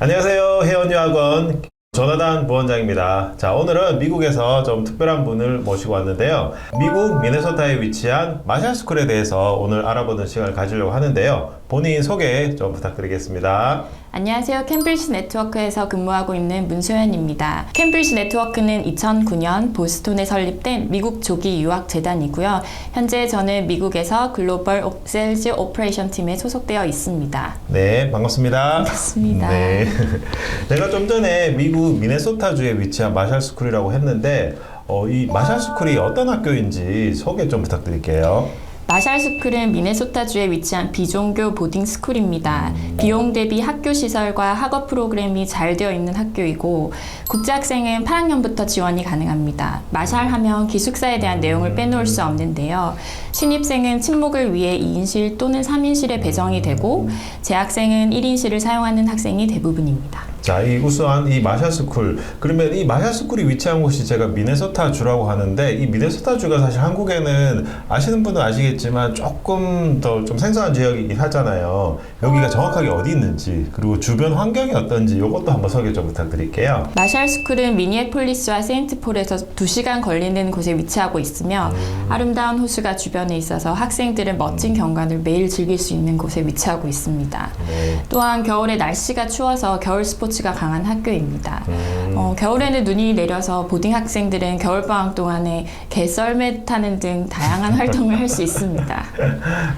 안녕하세요. 혜원유학원 조나단 부원장입니다. 자, 오늘은 미국에서 좀 특별한 분을 모시고 왔는데요. 미국 미네소타에 위치한 마샬스쿨에 대해서 오늘 알아보는 시간을 가지려고 하는데요. 본인 소개 좀 부탁드리겠습니다. 안녕하세요. 캠브리지 네트워크에서 근무하고 있는 문소연입니다. 캠브리지 네트워크는 2009년 보스톤에 설립된 미국 조기 유학 재단이고요. 현재 저는 미국에서 글로벌 오- 셀즈 오퍼레이션 팀에 소속되어 있습니다. 네, 반갑습니다. 반갑습니다. 네. 제가 좀 전에 미국 미네소타주에 위치한 마샬 스쿨이라고 했는데, 어, 이 마샬 스쿨이 어떤 학교인지 소개 좀 부탁드릴게요. 마샬스쿨은 미네소타주에 위치한 비종교 보딩 스쿨입니다. 비용 대비 학교 시설과 학업 프로그램이 잘 되어 있는 학교이고 국제 학생은 8학년부터 지원이 가능합니다. 마샬 하면 기숙사에 대한 내용을 빼놓을 수 없는데요. 신입생은 친목을 위해 2인실 또는 3인실에 배정이 되고 재학생은 1인실을 사용하는 학생이 대부분입니다. 자, 이 우수한 이 마샤스쿨. 그러면 이 마샤스쿨이 위치한 곳이 제가 미네소타 주라고 하는데 이 미네소타 주가 사실 한국에는 아시는 분은 아시겠지만 조금 더 좀 생소한 지역이긴 하잖아요. 여기가 정확하게 어디 있는지 그리고 주변 환경이 어떤지 이것도 한번 소개 좀 부탁드릴게요. 마샬스쿨은 미니애폴리스와 세인트폴에서 2시간 걸리는 곳에 위치하고 있으며 아름다운 호수가 주변에 있어서 학생들은 멋진 경관을 매일 즐길 수 있는 곳에 위치하고 있습니다. 네. 또한 겨울에 날씨가 추워서 겨울 스포츠 가 강한 학교입니다. 음. 어, 겨울에는 눈이 내려서 보딩 학생들은 겨울방학 동안에 개썰매 타는 등 다양한 활동을 할 수 있습니다.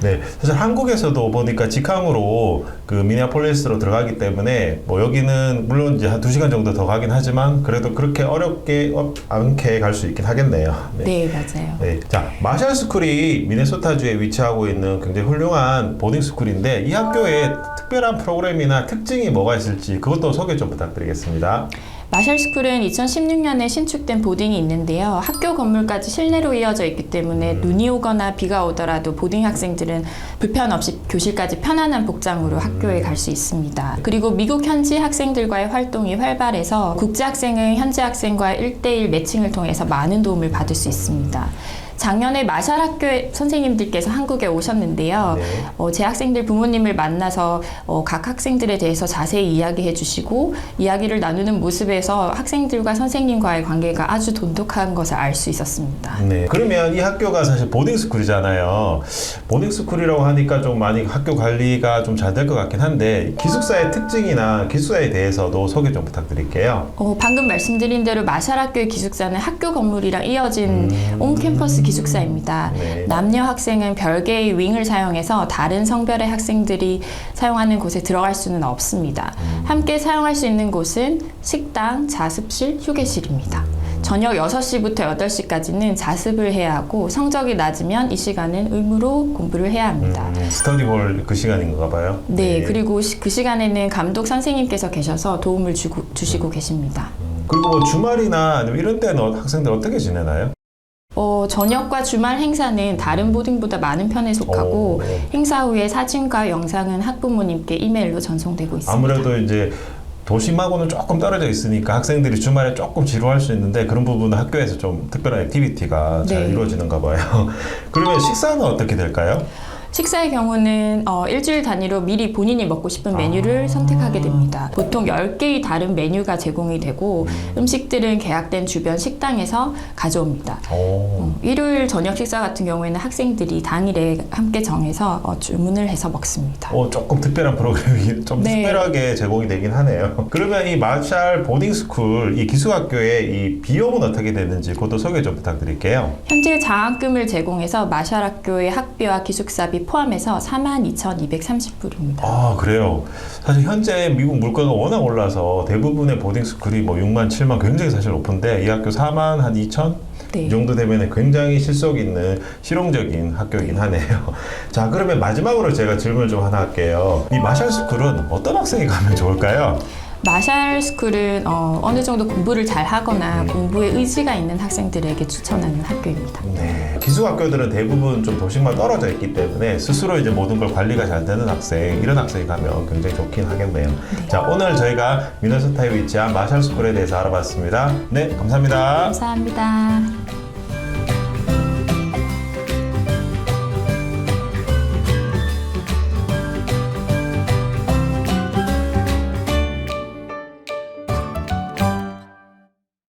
네, 사실 한국에서도 보니까 직항으로 그 미니아폴리스로 들어가기 때문에 뭐 여기는 물론 이제 한 2시간 정도 더 가긴 하지만 그래도 그렇게 어렵게 어, 않게 갈 수 있긴 하겠네요. 네, 맞아요. 네. 자, 마샬 스쿨이 미네소타주에 위치하고 있는 굉장히 훌륭한 보딩 스쿨인데 이 학교에 특별한 프로그램이나 특징이 뭐가 있을지 그것도 소개 좀 부탁드리겠습니다. 마샬스쿨은 2016년에 신축된 보딩이 있는데요. 학교 건물까지 실내로 이어져 있기 때문에 눈이 오거나 비가 오더라도 보딩 학생들은 불편 없이 교실까지 편안한 복장으로 학교에 갈 수 있습니다. 그리고 미국 현지 학생들과의 활동이 활발해서 국제 학생은 현지 학생과 1대1 매칭을 통해서 많은 도움을 받을 수 있습니다. 작년에 마샬 학교의 선생님들께서 한국에 오셨는데요. 네. 어, 제 학생들 부모님을 만나서 어, 각 학생들에 대해서 자세히 이야기해 주시고 이야기를 나누는 모습에서 학생들과 선생님과의 관계가 아주 돈독한 것을 알 수 있었습니다. 네. 그러면 이 학교가 사실 보딩 스쿨이잖아요. 보딩 스쿨이라고 하니까 좀 많이 학교 관리가 좀 잘 될 것 같긴 한데 기숙사의 특징이나 기숙사에 대해서도 소개 좀 부탁드릴게요. 어, 방금 말씀드린 대로 마샬 학교의 기숙사는 학교 건물이랑 이어진 온캠퍼스 기숙사 입니다. 네. 남녀 학생은 별개의 윙을 사용해서 다른 성별의 학생들이 사용하는 곳에 들어갈 수는 없습니다. 함께 사용할 수 있는 곳은 식당, 자습실, 휴게실입니다. 저녁 6시부터 8시까지는 자습을 해야 하고 성적이 낮으면 이 시간은 의무로 공부를 해야 합니다. 음, 스터디홀 그 시간인가 봐요. 네, 그리고 시- 그 시간에는 감독 선생님께서 계셔서 도움을 주고, 주시고 계십니다. 그리고 뭐 주말이나 아니면 이런 때는 어- 학생들 어떻게 지내나요? 어, 저녁과 주말 행사는 다른 보딩보다 많은 편에 속하고 오, 네. 행사 후에 사진과 영상은 학부모님께 이메일로 전송되고 있습니다. 아무래도 이제 도심하고는 조금 떨어져 있으니까 학생들이 주말에 조금 지루할 수 있는데 그런 부분은 학교에서 좀 특별한 액티비티가 잘 네. 이루어지는가 봐요. 그러면 식사는 어떻게 될까요? 식사의 경우는 어, 일주일 단위로 미리 본인이 먹고 싶은 메뉴를 선택하게 됩니다. 보통 10개의 다른 메뉴가 제공이 되고 음식들은 계약된 주변 식당에서 가져옵니다. 오. 어, 일요일 저녁 식사 같은 경우에는 학생들이 당일에 함께 정해서 어, 주문을 해서 먹습니다. 어, 조금 특별한 프로그램이 좀 네. 특별하게 제공이 되긴 하네요. 그러면 이 마샬 보딩스쿨 이 기숙학교의 이 비용은 어떻게 되는지 그것도 소개 좀 부탁드릴게요. 현재 장학금을 제공해서 마샬 학교의 학비와 기숙사비 포함해서 42,230불입니다. 아 그래요. 사실 현재 미국 물가가 워낙 올라서 대부분의 보딩 스쿨이 뭐 6만 7만 굉장히 사실 높은데 이 학교 4만 한 2천 네. 이 정도 되면 굉장히 실속 있는 실용적인 학교이긴 하네요. 자 그러면 마지막으로 제가 질문을 좀 하나 할게요. 이 마샬 스쿨은 어떤 학생이 가면 좋을까요? 마샬 스쿨은 어, 느 정도 공부를 잘 하거나 공부에 의지가 있는 학생들에게 추천하는 학교입니다. 네, 기숙학교들은 대부분 좀 도심과 떨어져 있기 때문에 스스로 이제 모든 걸 관리가 잘 되는 학생 이런 학생이 가면 굉장히 좋긴 하겠네요. 자 오늘 저희가 미네소타에 위치한 마샬 스쿨에 대해서 알아봤습니다. 네 감사합니다. 감사합니다.